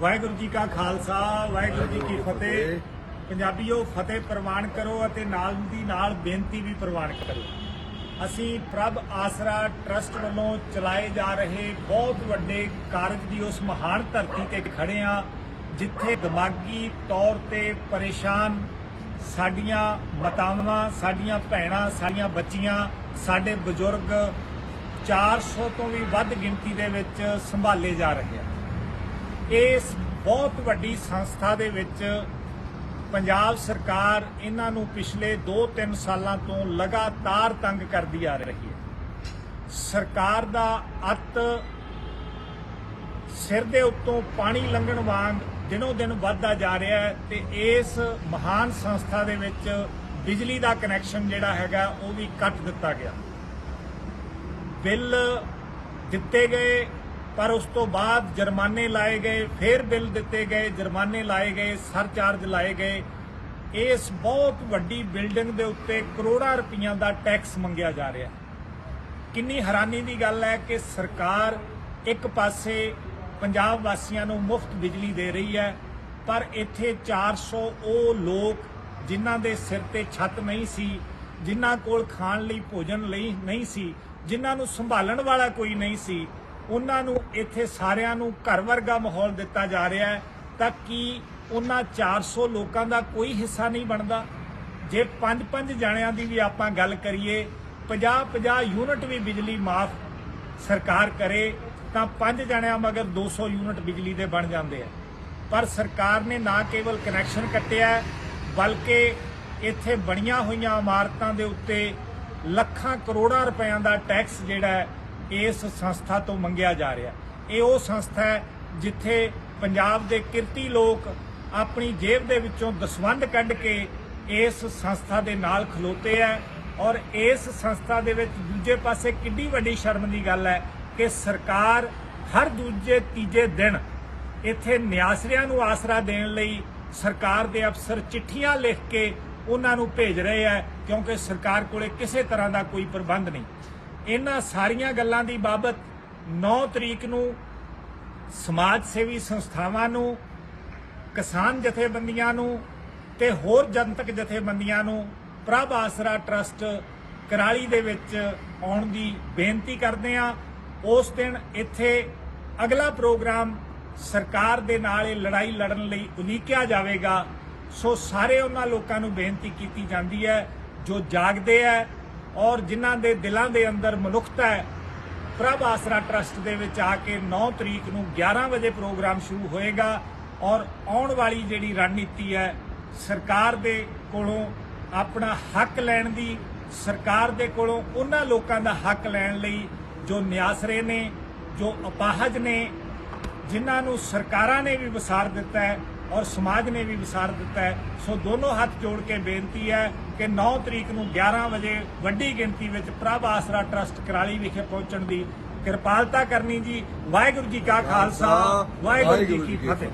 ਵਾਹਿਗੁਰੂ ਜੀ ਕਾ ਖਾਲਸਾ, ਵਾਹਿਗੁਰੂ ਜੀ ਕੀ ਫਤਿਹ। ਪੰਜਾਬੀਓ, ਫਤਿਹ ਪ੍ਰਵਾਨ ਕਰੋ ਅਤੇ ਨਾਲ ਦੀ ਨਾਲ ਬੇਨਤੀ ਵੀ ਪ੍ਰਵਾਨ ਕਰੋ। ਅਸੀਂ ਪ੍ਰਭ ਆਸਰਾ ਟਰਸਟ ਵੱਲੋਂ ਚਲਾਏ ਜਾ ਰਹੇ ਬਹੁਤ ਵੱਡੇ ਕਾਰਜ ਦੀ ਉਸ ਮਹਾਨ ਧਰਤੀ ਤੇ ਖੜੇ ਆ ਜਿੱਥੇ ਦਿਮਾਗੀ ਤੌਰ ਤੇ ਪਰੇਸ਼ਾਨ ਸਾਡੀਆਂ ਮਾਤਾਵਾਂ, ਸਾਡੀਆਂ ਭੈਣਾਂ, ਸਾਡੀਆਂ ਬੱਚੀਆਂ, ਸਾਡੇ ਬਜ਼ੁਰਗ 400 ਤੋਂ ਵੀ ਵੱਧ ਗਿਣਤੀ ਦੇ ਵਿੱਚ ਸੰਭਾਲੇ ਜਾ ਰਹੇ ਆ ਇਸ ਬਹੁਤ ਵੱਡੀ ਸੰਸਥਾ ਦੇ ਵਿੱਚ ਪੰਜਾਬ ਸਰਕਾਰ ਇਹਨਾਂ ਨੂੰ ਪਿਛਲੇ 2-3 ਸਾਲਾਂ ਤੋਂ ਲਗਾਤਾਰ ਤੰਗ ਕਰਦੀ ਆ ਰਹੀ ਹੈ। ਸਰਕਾਰ ਦਾ ਅੱਤ ਸਿਰ ਦੇ ਉੱਤੋਂ ਪਾਣੀ ਲੰਘਣ ਵਾਂਗ ਦਿਨੋ ਦਿਨ ਵੱਧਦਾ ਜਾ ਰਿਹਾ ਹੈ ਤੇ ਇਸ ਮਹਾਨ ਸੰਸਥਾ ਦੇ ਵਿੱਚ ਬਿਜਲੀ ਦਾ ਕਨੈਕਸ਼ਨ ਜਿਹੜਾ ਹੈਗਾ ਉਹ ਵੀ ਕੱਟ ਦਿੱਤਾ ਗਿਆ। ਬਿੱਲ ਦਿੱਤੇ ਗਏ ਪਰ ਉਸ ਤੋਂ ਬਾਅਦ ਜੁਰਮਾਨੇ ਲਾਏ ਗਏ, ਫੇਰ ਬਿੱਲ ਦਿੱਤੇ ਗਏ, ਜੁਰਮਾਨੇ ਲਾਏ ਗਏ, ਸਰਚਾਰਜ ਲਾਏ ਗਏ। ਇਸ ਬਹੁਤ ਵੱਡੀ ਬਿਲਡਿੰਗ ਦੇ ਉੱਤੇ ਕਰੋੜਾਂ ਰੁਪਈਆਂ ਦਾ ਟੈਕਸ ਮੰਗਿਆ ਜਾ ਰਿਹਾ ਕਿੰਨੀ ਹੈਰਾਨੀ ਦੀ ਗੱਲ ਹੈ ਕਿ ਸਰਕਾਰ ਇੱਕ ਪਾਸੇ ਪੰਜਾਬ ਵਾਸੀਆਂ ਨੂੰ ਮੁਫਤ ਬਿਜਲੀ ਦੇ ਰਹੀ ਹੈ, ਪਰ ਇੱਥੇ 400 ਉਹ ਲੋਕ ਜਿਨ੍ਹਾਂ ਦੇ ਸਿਰ ਤੇ ਛੱਤ ਨਹੀਂ ਸੀ, ਜਿਨ੍ਹਾਂ ਕੋਲ ਖਾਣ ਲਈ ਭੋਜਨ ਲਈ ਨਹੀਂ ਸੀ, ਜਿਨ੍ਹਾਂ ਨੂੰ ਸੰਭਾਲਣ ਵਾਲਾ ਕੋਈ ਨਹੀਂ ਸੀ ਉਹਨਾਂ ਨੂੰ ਇੱਥੇ ਸਾਰਿਆਂ ਨੂੰ ਘਰ ਵਰਗਾ ਮਾਹੌਲ ਦਿੱਤਾ ਜਾ ਰਿਹਾ ਹੈ, ਤਾਂ ਕਿ ਉਹਨਾਂ 400 ਲੋਕਾਂ ਦਾ ਕੋਈ ਹਿੱਸਾ ਨਹੀਂ ਬਣਦਾ? ਜੇ ਪੰਜ ਪੰਜ ਜਣਿਆਂ ਦੀ ਵੀ ਆਪਾਂ ਗੱਲ ਕਰੀਏ 50-50 ਯੂਨਿਟ ਵੀ ਬਿਜਲੀ ਮਾਫ ਸਰਕਾਰ ਕਰੇ, ਤਾਂ ਪੰਜ ਜਣਿਆਂ ਮਗਰ 200 ਯੂਨਿਟ ਬਿਜਲੀ ਦੇ ਬਣ ਜਾਂਦੇ ਆ। ਪਰ ਸਰਕਾਰ ਨੇ ਨਾ ਕੇਵਲ ਕਨੈਕਸ਼ਨ ਕੱਟਿਆ ਬਲਕਿ ਇੱਥੇ ਬਣੀਆਂ ਹੋਈਆਂ ਇਮਾਰਤਾਂ ਦੇ ਉੱਤੇ ਲੱਖਾਂ ਕਰੋੜਾਂ ਰੁਪਇਆਂ ਦਾ ਟੈਕਸ ਜਿਹੜਾ ਹੈ ਇਸ ਸੰਸਥਾ ਤੋਂ ਮੰਗਿਆ ਜਾ ਰਿਹਾ। ਇਹ ਉਹ ਸੰਸਥਾ ਹੈ ਜਿੱਥੇ ਪੰਜਾਬ ਦੇ ਕਿਰਤੀ ਲੋਕ ਆਪਣੀ ਜੇਬ ਦੇ ਵਿੱਚੋਂ ਦਸਵੰਧ ਕੱਢ ਕੇ ਇਸ ਸੰਸਥਾ ਦੇ ਨਾਲ ਖਲੋਤੇ ਹੈ ਔਰ ਇਸ ਸੰਸਥਾ ਦੇ ਵਿੱਚ ਦੂਜੇ ਪਾਸੇ ਕਿੰਨੀ ਵੱਡੀ ਸ਼ਰਮ ਦੀ ਗੱਲ ਹੈ ਕਿ ਸਰਕਾਰ ਹਰ ਦੂਜੇ ਤੀਜੇ ਦਿਨ ਇੱਥੇ ਨਿਆਸਰਿਆਂ ਨੂੰ ਆਸਰਾ ਦੇਣ ਲਈ ਸਰਕਾਰ ਦੇ ਅਫਸਰ ਚਿੱਠੀਆਂ ਲਿਖ ਕੇ ਉਹਨਾਂ ਨੂੰ ਭੇਜ ਰਹੇ ਹੈ ਕਿਉਂਕਿ ਸਰਕਾਰ ਕੋਲੇ ਕਿਸੇ ਤਰ੍ਹਾਂ ਦਾ ਕੋਈ ਪ੍ਰਬੰਧ ਨਹੀਂ। ਇਹਨਾਂ ਸਾਰੀਆਂ ਗੱਲਾਂ ਦੀ ਬਾਬਤ 9 ਤਰੀਕ ਨੂੰ ਸਮਾਜ ਸੇਵੀ ਸੰਸਥਾਵਾਂ ਨੂੰ, ਕਿਸਾਨ ਜਥੇਬੰਦੀਆਂ ਨੂੰ ਤੇ ਹੋਰ ਜਨਤਕ ਜਥੇਬੰਦੀਆਂ ਨੂੰ ਪ੍ਰਭ ਆਸਰਾ ਟਰਸਟ ਕਰਾਲੀ ਦੇ ਵਿੱਚ ਆਉਣ ਦੀ ਬੇਨਤੀ ਕਰਦੇ ਆ ਉਸ ਦਿਨ ਇੱਥੇ ਅਗਲਾ ਪ੍ਰੋਗਰਾਮ ਸਰਕਾਰ ਦੇ ਨਾਲ ਇਹ ਲੜਾਈ ਲੜਨ ਲਈ ਉਲੀਕਿਆ ਜਾਵੇਗਾ। ਸੋ ਸਾਰੇ ਉਹਨਾਂ ਲੋਕਾਂ ਨੂੰ ਬੇਨਤੀ ਕੀਤੀ ਜਾਂਦੀ ਹੈ, ਜੋ ਜਾਗਦੇ ਹੈ ਔਰ ਜਿਨ੍ਹਾਂ ਦੇ ਦਿਲਾਂ ਦੇ ਅੰਦਰ ਮਨੁੱਖਤਾ ਹੈ, ਪ੍ਰਭ ਆਸਰਾ ਟਰਸਟ ਦੇ ਵਿੱਚ ਆ ਕੇ 9 ਤਰੀਕ ਨੂੰ 11 ਵਜੇ ਪ੍ਰੋਗਰਾਮ ਸ਼ੁਰੂ ਹੋਏਗਾ ਔਰ ਆਉਣ ਵਾਲੀ ਜਿਹੜੀ ਰਣਨੀਤੀ ਹੈ, ਸਰਕਾਰ ਦੇ ਕੋਲੋਂ ਆਪਣਾ ਹੱਕ ਲੈਣ ਦੀ, ਸਰਕਾਰ ਦੇ ਕੋਲੋਂ ਉਹਨਾਂ ਲੋਕਾਂ ਦਾ ਹੱਕ ਲੈਣ ਲਈ ਜੋ ਨਿਆਸਰੇ ਨੇ, ਜੋ ਅਪਾਹਜ ਨੇ, ਜਿਨ੍ਹਾਂ ਨੂੰ ਸਰਕਾਰਾਂ ਨੇ ਵੀ ਵਿਸਾਰ ਦਿੱਤਾ ਹੈ ਔਰ ਸਮਾਜ ਨੇ ਵੀ ਵਿਸਾਰ ਦਿੱਤਾ ਹੈ। ਸੋ ਦੋਨੋਂ ਹੱਥ ਜੋੜ ਕੇ ਬੇਨਤੀ ਹੈ ਕਿ 9 ਤਰੀਕ ਨੂੰ 11 ਵਜੇ ਵੱਡੀ ਗਿਣਤੀ ਵਿੱਚ ਪ੍ਰਭ ਆਸਰਾ ਟਰਸਟ ਕਰਾਲੀ ਵਿਖੇ ਪਹੁੰਚਣ ਦੀ ਕਿਰਪਾਲਤਾ ਕਰਨੀ ਜੀ। ਵਾਹਿਗੁਰੂ ਜੀ ਕਾ ਖਾਲਸਾ ਵਾਹਿਗੁਰੂ ਜੀ ਕੀ ਫਤਿਹ।